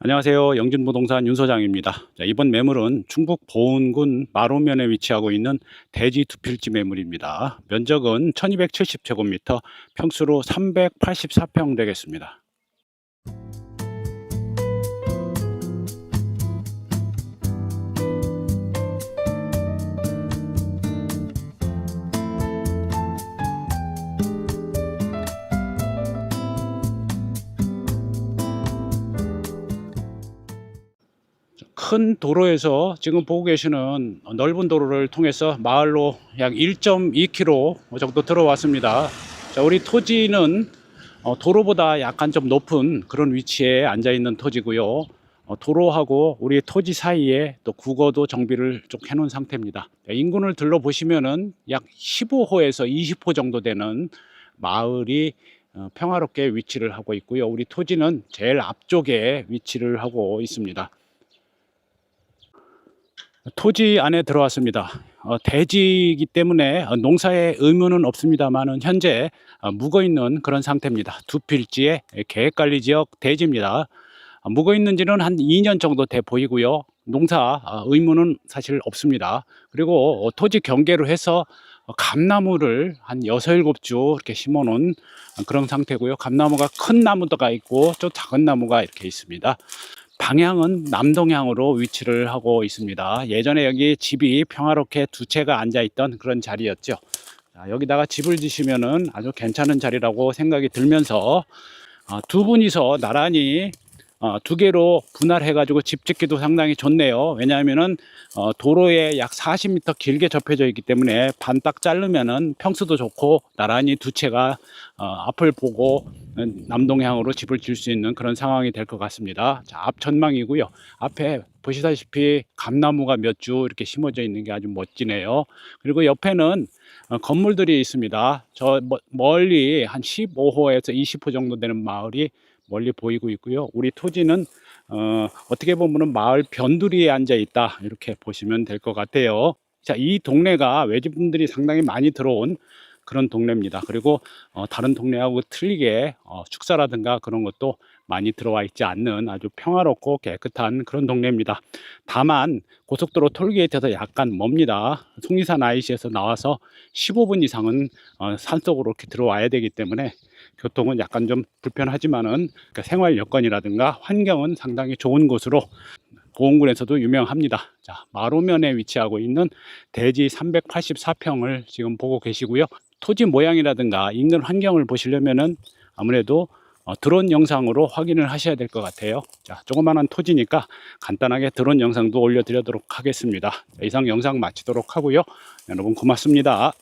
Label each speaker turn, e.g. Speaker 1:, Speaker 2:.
Speaker 1: 안녕하세요. 영진부동산 윤 소장입니다. 자, 이번 매물은 충북 보은군 마로면에 위치하고 있는 대지 두 필지 매물입니다. 면적은 1270제곱미터, 평수로 384평 되겠습니다. 큰 도로에서 지금 보고 계시는 넓은 도로를 통해서 마을로 약 1.2km 정도 들어왔습니다. 자, 우리 토지는 어, 도로보다 약간 좀 높은 그런 위치에 앉아 있는 토지고요. 어, 도로하고 우리 토지 사이에 또 국어도 정비를 쭉 해놓은 상태입니다. 자, 인근을 둘러보시면은 약 15호에서 20호 정도 되는 마을이 어, 평화롭게 위치를 하고 있고요. 우리 토지는 제일 앞쪽에 위치를 하고 있습니다. 토지 안에 들어왔습니다. 어, 대지이기 때문에 어, 농사에 의무는 없습니다만은 현재 어, 묵어 있는 그런 상태입니다. 두 필지의 계획관리 지역 대지입니다. 어, 묵어 있는지는 한 2년 정도 돼 보이고요. 농사 어, 의무는 사실 없습니다. 그리고 어, 토지 경계로 해서 어, 감나무를 한 6, 7주 이렇게 심어 놓은 그런 상태고요. 감나무가 큰 나무가 있고 좀 작은 나무가 이렇게 있습니다. 방향은 남동향으로 위치를 하고 있습니다. 예전에 여기 집이 평화롭게 두 채가 앉아 있던 그런 자리였죠. 자, 여기다가 집을 지시면은 아주 괜찮은 자리라고 생각이 들면서 어, 두 분이서 나란히 어, 두 개로 분할해가지고 집 짓기도 상당히 좋네요. 왜냐하면은 어, 도로에 약 40m 길게 접혀져 있기 때문에 반 딱 자르면은 평수도 좋고 나란히 두 채가 어, 앞을 보고 남동향으로 집을 지을 수 있는 그런 상황이 될 것 같습니다. 자, 앞 전망이고요. 앞에 보시다시피 감나무가 몇 주 이렇게 심어져 있는 게 아주 멋지네요. 그리고 옆에는 어, 건물들이 있습니다. 저 멀- 멀리 한 15호에서 20호 정도 되는 마을이 멀리 보이고 있고요. 우리 토지는 어, 어떻게 보면은 마을 변두리에 앉아 있다 이렇게 보시면 될 것 같아요. 자, 이 동네가 외지분들이 상당히 많이 들어온 그런 동네입니다. 그리고 어, 다른 동네하고 틀리게 어, 축사라든가 그런 것도 많이 들어와 있지 않는 아주 평화롭고 깨끗한 그런 동네입니다. 다만 고속도로 톨게이트에서 약간 멉니다. 속리산 IC에서 나와서 15분 이상은 어, 산속으로 이렇게 들어와야 되기 때문에 교통은 약간 좀 불편하지만은 그 생활 여건이라든가 환경은 상당히 좋은 곳으로 보은군에서도 유명합니다. 자, 마로면에 위치하고 있는 대지 384평을 지금 보고 계시고요. 토지 모양이라든가 인근 환경을 보시려면은 아무래도 어, 드론 영상으로 확인을 하셔야 될 것 같아요. 자, 조그만한 토지니까 간단하게 드론 영상도 올려드리도록 하겠습니다. 자, 이상 영상 마치도록 하고요. 여러분 고맙습니다.